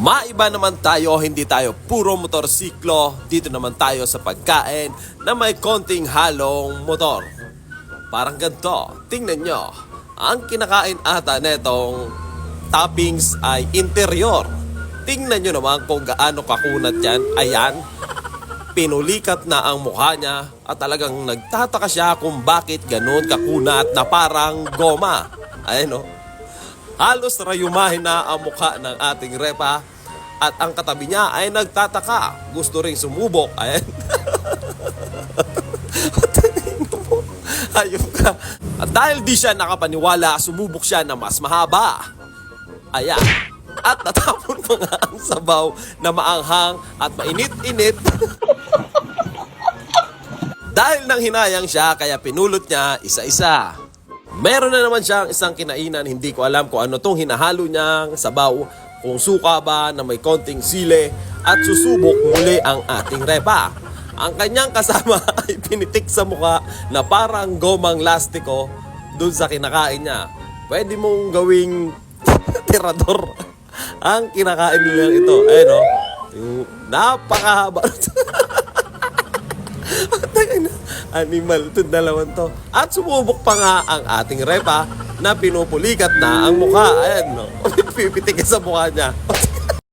Maiba naman tayo, hindi tayo puro motorsiklo. Dito naman tayo sa pagkain na may konting halong motor. Parang ganito, tingnan nyo. Ang kinakain ata netong toppings ay interior. Tingnan nyo naman kung gaano kakunat yan. Ayan, pinulikat na ang mukha niya at talagang nagtataka siya kung bakit ganun kakunat na parang goma. Ayan o. Halos rayumahin na ang mukha ng ating repa at ang katabi niya ay nagtataka. Gusto ring sumubok. Ayan. Ayun ka. At dahil di siya nakapaniwala, sumubok siya na mas mahaba. Ayan. At natapon pa nga ang sabaw na maanghang at mainit-init. Dahil nang hinayang siya, kaya pinulot niya isa-isa. Meron na naman siyang isang kinainan, hindi ko alam kung ano tong hinahalo niyang sabaw, kung suka ba na may konting sile, at susubok muli ang ating repa. Ang kanyang kasama ay pinitik sa muka na parang gomang lastiko dun sa kinakain niya. Pwede mong gawing tirador ang kinakain nila ito. Ayun o. Yung napakahaba. Animal to dalawan to. At sumubok pa nga ang ating repa na pinupulikat na ang mukha. Ayan, no? Pipitik sa mukha niya.